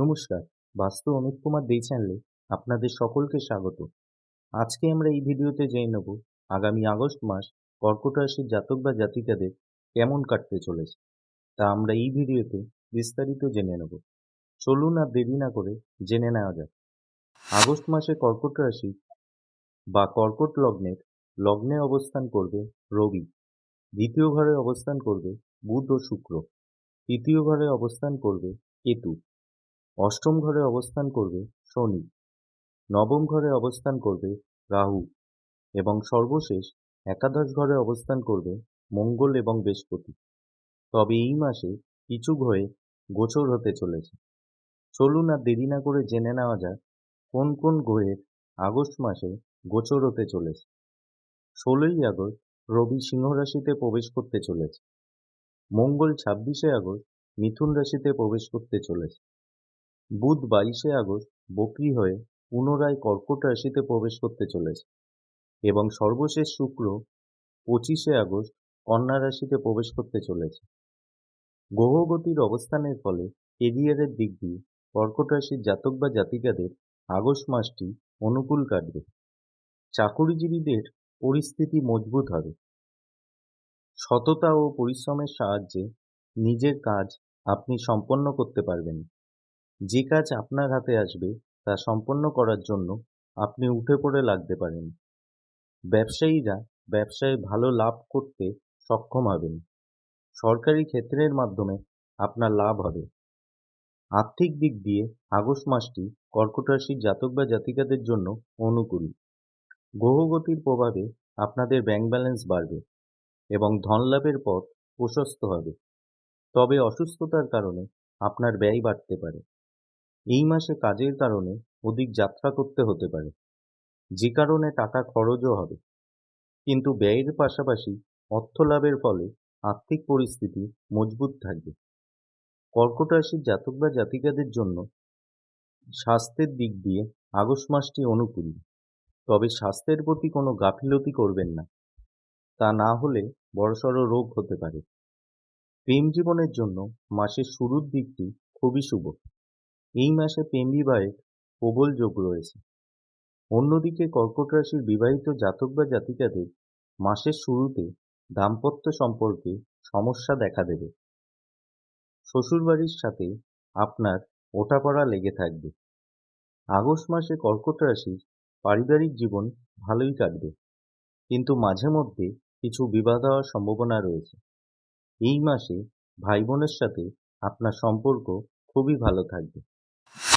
নমস্কার। বাস্তু অমিত কুমার দেই চ্যানেলে আপনাদের সকলকে স্বাগত। আজকে আমরা এই ভিডিওতে জেনে নেব আগামী আগস্ট মাস কর্কট রাশির জাতক বা জাতিকাদের কেমন কাটতে চলেছে। তা আমরা এই ভিডিওতে বিস্তারিত জেনে নেব। চলুন আর দেরি না করে জেনে নেওয়া যাক। আগস্ট মাসে কর্কট রাশি বা কর্কট লগ্নের লগ্নে অবস্থান করবে রবি। দ্বিতীয় ঘরে অবস্থান করবে বুধ ও শুক্র। তৃতীয় ঘরে অবস্থান করবে কেতু। অষ্টম ঘরে অবস্থান করবে শনি, নবম ঘরে অবস্থান করবে রাহু এবং সর্বশেষ একাদশ ঘরে অবস্থান করবে মঙ্গল এবং বৃহস্পতি। তবে এই মাসে কিছু গ্রহে গোচর হতে চলেছে। চলুন আর দেরি না করে জেনে নেওয়া যাক কোন কোন গ্রহের আগস্ট মাসে গোচর হতে চলেছে। ষোলোই আগস্ট রবি সিংহ রাশিতে প্রবেশ করতে চলেছে। মঙ্গল ছাব্বিশে আগস্ট মিথুন রাশিতে প্রবেশ করতে চলেছে। বুধ বাইশে আগস্ট বকরি হয়ে পুনরায় কর্কট রাশিতে প্রবেশ করতে চলেছে এবং সর্বশেষ শুক্র পঁচিশে আগস্ট কন্যা রাশিতে প্রবেশ করতে চলেছে। গ্রহগতির অবস্থানের ফলে কেরিয়ারের দিক দিয়ে কর্কট রাশির জাতক বা জাতিকাদের আগস্ট মাসটি অনুকূল কাটবে। চাকুরিজীবীদের পরিস্থিতি মজবুত হবে। সততা ও পরিশ্রমের সাহায্যে নিজের কাজ আপনি সম্পন্ন করতে পারবেন। যে কাজ আপনার হাতে আসবে, তা সম্পন্ন করার জন্য আপনি উঠে পড়ে লাগতে পারেন। ব্যবসায়ীরা ব্যবসায় ভালো লাভ করতে সক্ষম হবেন। সরকারি ক্ষেত্রের মাধ্যমে আপনার লাভ হবে। আর্থিক দিক দিয়ে আগস্ট মাসটি কর্কট রাশির জাতক বা জাতিকাদের জন্য অনুকূল। গ্রহগতির প্রভাবে আপনাদের ব্যাংক ব্যালেন্স বাড়বে এবং ধন লাভের পথ প্রশস্ত হবে। তবে অসুস্থতার কারণে আপনার ব্যয় বাড়তে পারে। এই মাসে কাজের কারণে অধিক যাত্রা করতে হতে পারে। যে কারণে টাকা খরচও হবে। কিন্তু ব্যয়ের পাশাপাশি অর্থ লাভের ফলে আর্থিক পরিস্থিতি মজবুত থাকবে। কর্কট রাশির জাতক বা জাতিকাদের জন্য স্বাস্থ্যের দিক দিয়ে আগস্ট মাসটি অনুকূল। তবে স্বাস্থ্যের প্রতি কোনো গাফিলতি করবেন না। তা না হলে বড়সড় রোগ হতে পারে। প্রেম জীবনের জন্য মাসের শুরুর দিকটি খুবই শুভ। এই মাসে প্রেম প্রবল যোগ রয়েছে। অন্যদিকে কর্কট রাশির বিবাহিত জাতক বা জাতিকাদের মাসের শুরুতে দাম্পত্য সম্পর্কে সমস্যা দেখা দেবে। শ্বশুরবাড়ির সাথে আপনার ওঠাপড়া লেগে থাকবে। আগস্ট মাসে কর্কট রাশির পারিবারিক জীবন ভালোই কাটবে। কিন্তু মাঝে মধ্যে কিছু বিবাদ হওয়ার সম্ভাবনা রয়েছে। এই মাসে ভাই বোনের সাথে আপনার সম্পর্ক খুবই ভালো থাকবে।